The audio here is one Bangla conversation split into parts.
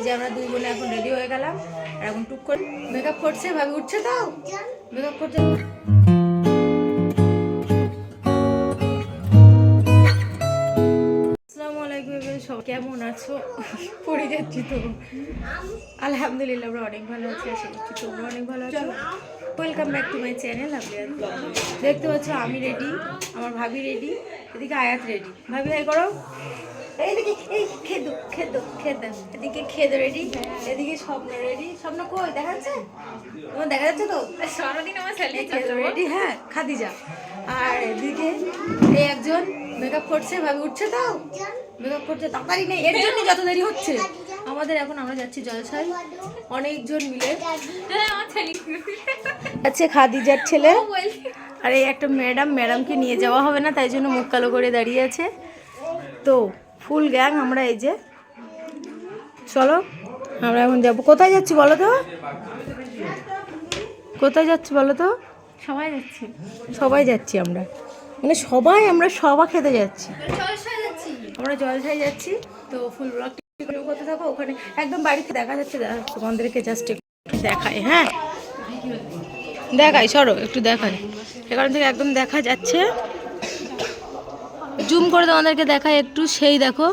এই যে আমরা দুই বোনে এখন রেডি হয়ে গেলাম আর এখন টুক করে মেকআপ করছে, ভাবি উঠছে তো? মেকআপ এবার সব কেমন আছো? পড়ে যাচ্ছি তো। আলহামদুলিল্লাহ, আমরা অনেক ভালো আছি, আশা করছি তোমরা অনেক ভালো আছো। Welcome back to my channel আপনি দেখতে পাচ্ছ, আমি রেডি আমার ভাবি রেডি এদিকে আয়াত রেডি ভাবি, হাই করো। এইদিকে এই খেদো খেদো খেদো এদিকে খেদো রেডি এদিকে স্বপ্ন রেডি স্বপ্ন কই? দেখা যাচ্ছে? তোমার দেখা যাচ্ছে তো? সরদিন আমার ছেলে খেদো রেডি হ্যাঁ খাদিজা। আর এদিকে এই একজন মেকআপ করছে ভাবি উঠছে তো? মেকআপ করছে তাড়াতাড়ি নেই এর জন্য যত দেরি হচ্ছে। আমাদের এখন আমরা যাচ্ছি জলসাই অনেকজন মিলে। আছে খাদিজার ছেলে। আর এই একটা ম্যাডাম ম্যাডামকে নিয়ে যাওয়া হবে না তাই জন্য মুখ কালো করে দাঁড়িয়ে আছে। তো ফুল গ্যাং আমরা এই যে চলো আমরা এখন যাব। কোথায় যাচ্ছি বলো তো? কোথায় যাচ্ছি বলো তো? সবাই যাচ্ছে। সবাই যাচ্ছি আমরা। মানে সবাই আমরা সবা খেতে যাচ্ছি। আমরা জলসাই যাচ্ছি। তো ফুল ব্লগ করতে থাকো। ওখানে একদম বাড়িতে দেখা যাচ্ছে তোমাদেরকে জাস্ট একটু দেখাই হ্যাঁ? দেখাই সরো একটু দেখাই। এখান থেকে একদম দেখা যাচ্ছে। জুম করে তোমাদেরকে দেখাই একটু, সেই দেখো,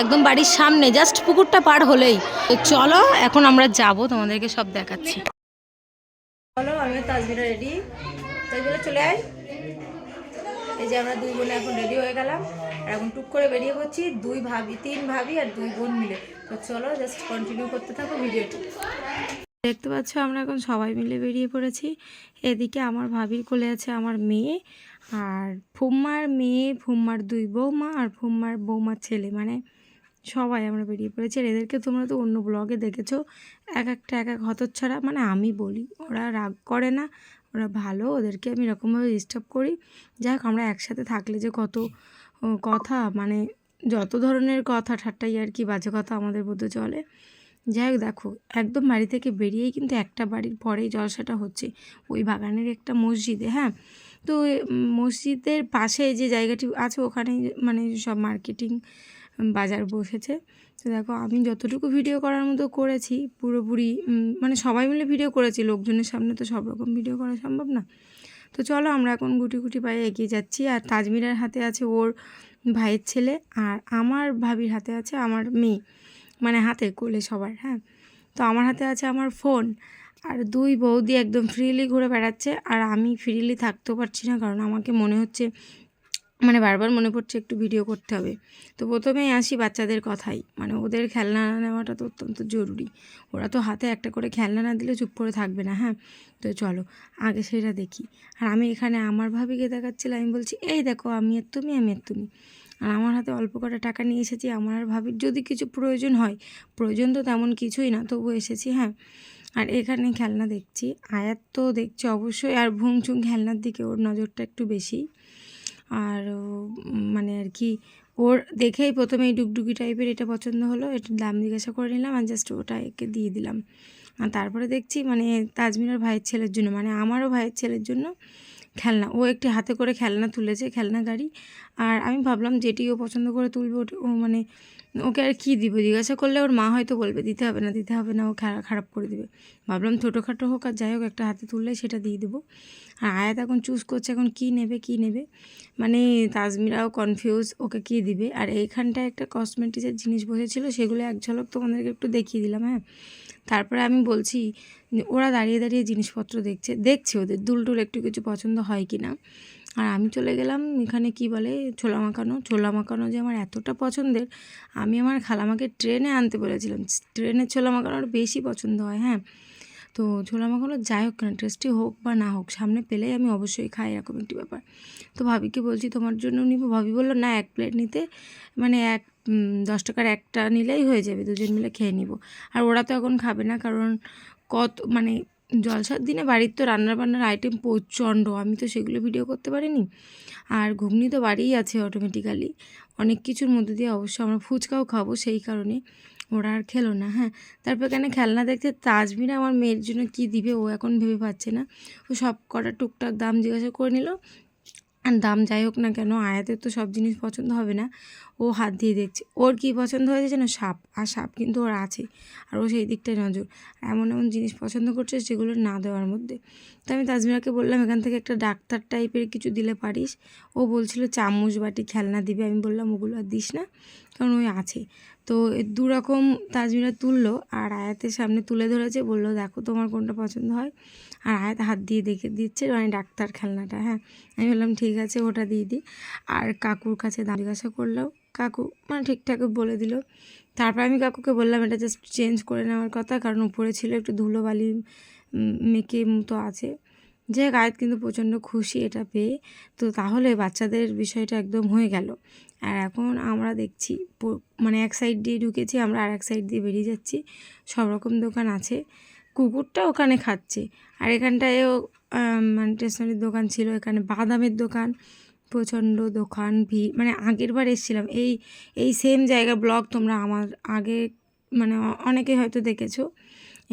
একদম বাড়ির সামনে জাস্ট পুকুরটা পার হলেই। তো চলো, এখন আমরা যাব, তোমাদেরকে সব দেখাচ্ছি। চলো আমি তাজমিরা রেডি তাজমিরা চলে আয়। এই যে আমরা দুই বোনে এখন রেডি হয়ে গেলাম। আর এখন টুক করে বেরিয়ে পড়ছি, দুই ভাবি, তিন ভাবি আর দুই বোন মিলে। তো চলো জাস্ট কন্টিনিউ করতে থাকো ভিডিওটি। দেখতে পাচ্ছ, আমরা এখন সবাই মিলে বেরিয়ে পড়েছি। এদিকে আমার ভাবির কোলে আছে আমার মেয়ে আর ফুম্মার মেয়ে, ফুম্মার দুই বৌমা আর ফুম্মার বৌমার ছেলে। মানে সবাই আমরা বেরিয়ে পড়েছি। আর এদেরকে তোমরা তো অন্য ব্লগে দেখেছ। এক একটা, এক এক হতচ্ছাড়া। মানে আমি বলি, ওরা রাগ করে না, ওরা ভালো। ওদেরকে আমি এরকমভাবে ডিস্টার্ব করি। যাই হোক, আমরা একসাথে থাকলে যে কত কথা। মানে যত ধরনের কথা, ঠাট্টাই আর কি, বাজে কথা আমাদের মধ্যে চলে। যাই হোক দেখো, একদম বাড়ি থেকে বেরিয়েই কিন্তু একটা বাড়ির পরেই জলসাটা হচ্ছে। ওই বাগানের একটা মসজিদে হ্যাঁ? তো মসজিদের পাশে যে জায়গাটি আছে ওখানে মানে সব মার্কেটিং বাজার বসেছে। তো দেখো, আমি যতটুকু ভিডিও করার মতো করেছি, পুরোপুরি মানে সবাই মিলে ভিডিও করেছি, লোকজনের সামনে তো সব রকম ভিডিও করা সম্ভব না। তো চলো, আমরা এখন গুটি গুটি পায়ে এগিয়ে যাচ্ছি, আর তাজমিরার হাতে আছে ওর ভাইয়ের ছেলে, আর আমার ভাবির হাতে আছে আমার মেয়ে। মানে হাতে কোলে সবার হ্যাঁ? তো আমার হাতে আছে আমার ফোন আর দুই বৌদি একদম ফ্রিলি ঘুরে বেড়াচ্ছে আর আমি ফ্রিলি থাকতেও পারছি না কারণ আমাকে মনে হচ্ছে মানে বারবার মনে পড়ছে একটু ভিডিও করতে হবে। তো প্রথমেই আসি বাচ্চাদের কথাই মানে ওদের খেলনা নেওয়াটা তো অত্যন্ত জরুরি। ওরা তো হাতে একটা করে খেলনা না দিলে চুপ করে থাকবে না হ্যাঁ? তো চলো, আগে সেটা দেখি। আর আমি এখানে আমার ভাবিকে দেখাচ্ছিলাম, আমি বলছি, এই দেখো, আমি আর তুমি, আমি আর তুমি। আর আমার হাতে অল্প কটা টাকা নিয়ে এসেছি, আমার আর ভাবির যদি কিছু প্রয়োজন হয়, প্রয়োজন তো তেমন কিছুই না, তবু এসেছি হ্যাঁ। আর এখানে খেলনা দেখছি, আয়াত তো দেখছি অবশ্যই, আর ভুংচুং খেলনার দিকে ওর নজরটা একটু বেশি। আর মানে আর কি, ওর দেখেই প্রথমে এই ডুগডুগি টাইপের এটা পছন্দ হলো এটার দাম জিজ্ঞাসা করে নিলাম আর জাস্ট ওটা একে দিয়ে দিলাম। আর তারপরে দেখছি মানে তাজমিনার ভাইয়ের ছেলের জন্য মানে আমারও ভাইয়ের ছেলের জন্য খেলনা, ও একটি হাতে করে খেলনা তুলেছে, খেলনা গাড়ি। আর আমি ভাবলাম যেটি ও পছন্দ করে তুলবে ও মানে ওকে আর কী দিব? জিজ্ঞাসা করলে ওর মা হয়তো বলবে, দিতে হবে না, দিতে হবে না, ও খারাপ করে দেবে। ভাবলাম ছোটোখাটো হোক আর যাই হোক, একটা হাতে তুললে সেটা দিয়ে দেবো। আর আয়াত এখন চুজ করছে এখন কী নেবে কী নেবে? মানে তাজমিরাও কনফিউজ ওকে কী দিবে? আর এইখানটায় একটা কসমেটিক্সের জিনিস বসেছিল, সেগুলো এক ঝলক তোমাদেরকে একটু দেখিয়ে দিলাম হ্যাঁ? তারপরে আমি বলছি, ওরা দাঁড়িয়ে দাঁড়িয়ে জিনিসপত্র দেখছে দেখছে ওদের দুলটুল একটু কিছু পছন্দ হয় কি না? আর আমি চলে গেলাম, এখানে কি বলে, ছোলা মাখানো ছোলা মাখানো যে আমার এতটা পছন্দের, আমি আমার খালামাকে ট্রেনে আনতে বলেছিলাম, ট্রেনের ছোলা মাখানোর বেশি পছন্দ হয় হ্যাঁ। তো ছোলা মাখানো যাই হোক না টেস্টি হোক বা না হোক, সামনে পেলেই আমি অবশ্যই খাই এরকম একটি ব্যাপার। তো ভাবিকে বলছি, তোমার জন্য নিব? ভাবি বলল, না, এক প্লেট নিতে মানে এক দশ টাকার একটা নিলেই হয়ে যাবে, দুজন মিলে খেয়ে নিব। আর ওরা তো এখন খাবে না, কারণ কত মানে জলসার দিনে বাড়ির তো রান্নার বান্নার আইটেম প্রচণ্ড, আমি তো সেগুলো ভিডিও করতে পারিনি। আর ঘুগনি তো বাড়িই আছে অটোমেটিক্যালি অনেক কিছুর মধ্যে দিয়ে অবশ্য আমরা ফুচকাও খাব সেই কারণে। ওরা আর খেলো না হ্যাঁ। তারপর এখানে খেলনা দেখতে তাজমিরা আমার মেয়ের জন্য কি দিবে, ও এখন ভেবে পাচ্ছে না। ও সব কটা টুকটাক দাম জিজ্ঞাসা করে নিল। আর দাম যাই হোক না কেন, আয়াতের তো সব জিনিস পছন্দ হবে না। ও হাত দিয়ে দেখছে। ওর কী পছন্দ হয়েছে যেন সাপ? আর সাপ কিন্তু ওর আছে। আর ও সেই দিকটায় নজর। এমন এমন জিনিস পছন্দ করছে সেগুলো না দেওয়ার মধ্যে। তো আমি তাজমিরাকে বললাম, এখান থেকে একটা ডাক্তার টাইপের কিছু দিলে পারিস? ও বলছিল, চামচ বাটি খেলনা দিবে। আমি বললাম, ওগুলো আর দিস না, কারণ ওই আছে। তো দু রকম তাজমিরা তুললো আর আয়াতের সামনে তুলে ধরেছে, বলল, দেখো তোমার কোনটা পছন্দ হয়। আর আয়াত হাত দিয়ে দেখে দিচ্ছে মানে ডাক্তার খেলনাটা। হ্যাঁ আমি বললাম, ঠিক আছে, ওটা দিয়ে দিই আর কাকুর কাছে জিজ্ঞাসা করলেও কাকু মানে ঠিকঠাক বলে দিল। তারপর আমি কাকুকে বললাম, এটা জাস্ট চেঞ্জ করে নেওয়ার কথা, কারণ উপরে ছিল একটু ধুলোবালি মেকে মতো আছে। যে গায়েত কিন্তু প্রচণ্ড খুশি এটা পেয়ে। তো তাহলে বাচ্চাদের বিষয়টা একদম হয়ে গেল। আর এখন আমরা দেখছি মানে এক সাইড দিয়ে ঢুকেছি, আমরা আর এক সাইড দিয়ে বেরিয়ে যাচ্ছি। সব রকম দোকান আছে। কুকুরটা ওখানে খাচ্ছে। আর এখানটায়ও মানে স্টেশনারির দোকান ছিল, এখানে বাদামের দোকান প্রচণ্ড দোকান ভিড় মানে আগের বার এসেছিলাম। এই এই সেম জায়গা ব্লগ তোমরা আমার আগে মানে অনেকে হয়তো দেখেছ,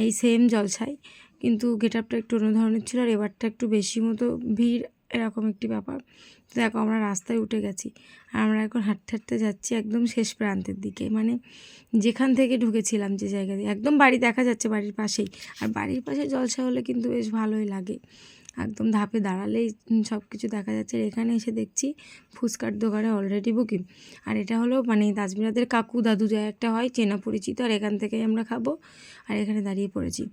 এই সেম জলছাই কিন্তু গেট আপটা একটু অন্য ধরনের ছিল আর এবারটা একটু বেশি মতো ভিড়, এরকম একটি ব্যাপার। তো দেখো আমরা রাস্তায় উঠে গেছি, আর আমরা এখন হাঁটতে হাঁটতে যাচ্ছি একদম শেষ প্রান্তের দিকে। মানে যেখান থেকে ঢুকেছিলাম যে জায়গা দিয়ে, একদম বাড়ি দেখা যাচ্ছে বাড়ির পাশেই। আর বাড়ির পাশে জলসা হলে কিন্তু বেশ ভালোই লাগে। একদম ধাপে দাঁড়ালেই সব কিছু দেখা যাচ্ছে। আর এখানে এসে দেখছি ফুচকার দোকানে অলরেডি বুকিং আর এটা হলো মানে দাজমিরাদের কাকু দাদু যা একটা হয়, চেনা পরিচিত, আর এখান থেকেই আমরা খাব। আর এখানে দাঁড়িয়ে পড়েছি।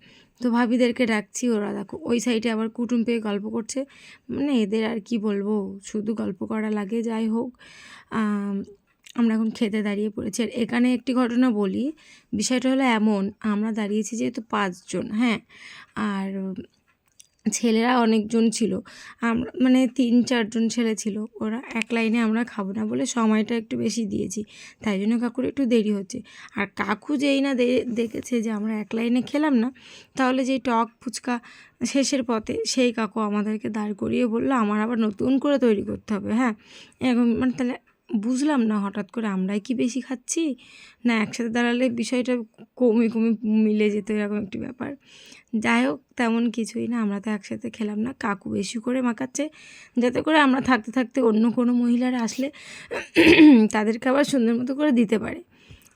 তো ভাবিদেরকে ডাকছি ওরা, দেখো, ওই সাইডে আবার কুটুম পেয়ে গল্প করছে। মানে এদের আর কি বলব, শুধু গল্প করা লাগে, যাই হোক। আমরা এখন খেতে দাঁড়িয়ে পড়েছি। আর এখানে একটি ঘটনা বলি, বিষয়টা হলো এমন, আমরা দাঁড়িয়েছি যেহেতু পাঁচজন হ্যাঁ? আর ছেলেরা অনেকজন ছিল। আমরা মানে তিন, চারজন ছেলে ছিল। ওরা এক লাইনে আমরা খাব না বলে সময়টা একটু বেশি দিয়েছি। তাই জন্য কাকুর একটু দেরি হচ্ছে। আর কাকু যেই না দেখেছে যে আমরা এক লাইনে খেলাম না, তাহলে যেই টক ফুচকা শেষের পথে সেই কাকু আমাদেরকে দাঁড় করিয়ে বলল, আমার আবার নতুন করে তৈরি করতে হবে। হ্যাঁ এরকম মানে তাহলে বুঝলাম না হঠাৎ করে আমরাই কি বেশি খাচ্ছি? না, একসাথে দাঁড়ালে বিষয়টা কমে কমে মিলে যেত, এরকম একটি ব্যাপার। যাই হোক, তেমন কিছুই না, আমরা তো একসাথে খেলাম না। কাকু বেশি করে মাখাচ্ছে, যাতে করে আমরা থাকতে থাকতে অন্য কোনো মহিলারা আসলে তাদেরকে আবার সুন্দর মতো করে দিতে পারে।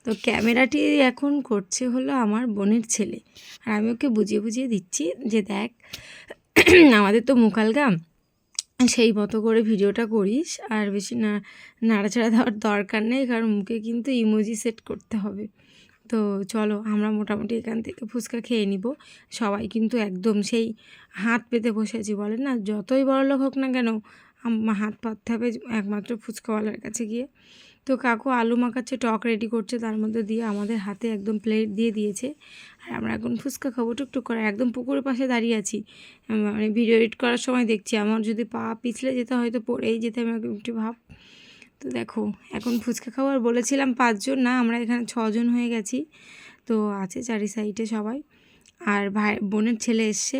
তো ক্যামেরাটি এখন করছে হলো আমার বোনের ছেলে। আর আমি ওকে বুঝিয়ে বুঝিয়ে দিচ্ছি যে দেখ, আমাদের তো মুখালগাম সেই মতো করে ভিডিওটা করিস, আর বেশি না, নাড়াচাড়া দেওয়ার দরকার নেই, কারণ মুখে কিন্তু ইমোজি সেট করতে হবে। তো চলো, আমরা মোটামুটি এখান থেকে ফুচকা খেয়ে নিব। সবাই কিন্তু একদম সেই হাত পেতে বসেছি বলে না? যতই বড় লোক হোক না কেন হাত পাততে হবে একমাত্র ফুচকাওয়ালার কাছে গিয়ে। তো কাকু আলু মাখাচ্ছে, টক রেডি করছে, তার মধ্যে দিয়ে আমাদের হাতে একদম প্লেট দিয়ে দিয়েছে। আর আমরা এখন ফুচকা খাব টুকটুক করে। একদম পুকুরের পাশে দাঁড়িয়ে আছি। মানে ভিডিও এডিট করার সময় দেখছি, আমার যদি পা পিছলে যেতে হয়তো পড়েই যেতে আমি একটু ভাব। তো দেখো, এখন ফুচকা খাওয়ার বলেছিলাম পাঁচজন, না, আমরা এখানে ছজন হয়ে গেছি। তো আছে চারি সাইডে সবাই। আর ভাই, বোনের ছেলে এসছে।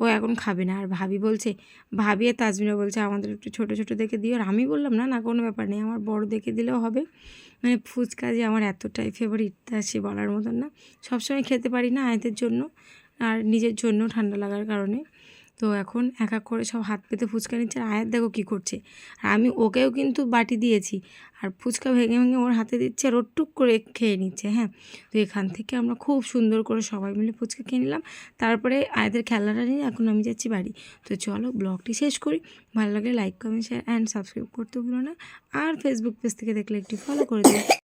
ও এখন খাবে না। আর ভাবি বলছে, ভাবি আর তাজমিরা বলছে, আমাদের একটু ছোটো ছোটো দেখে দিও। আর আমি বললাম, না না, কোনো ব্যাপার নেই, আমার বড় দেখে দিলেও হবে। মানে ফুচকা যে আমার এতটাই ফেভারিট তা সে বলার মতন না। সবসময় খেতে পারি না আয়তের জন্য, আর নিজের জন্য ঠান্ডা লাগার কারণে। তো এখন এক এক করে সব হাত পেতে ফুচকা নিচ্ছে আর আয়াত দেখো কী করছে। আর আমি ওকেও কিন্তু বাটি দিয়েছি আর ফুচকা ভেঙে ভেঙে ওর হাতে দিচ্ছে আর ওর টুক করে খেয়ে নিচ্ছে হ্যাঁ। তো এখান থেকে আমরা খুব সুন্দর করে সবাই মিলে ফুচকা খেয়ে নিলাম। তারপরে আয়াদের খেলাটা নিয়ে এখন আমি যাচ্ছি বাড়ি। তো চলো ব্লগটি শেষ করি। ভালো লাগলে like comment share and subscribe করতে ভুলো না। আর ফেসবুক পেজ থেকে দেখলে একটি ফলো করে দিও।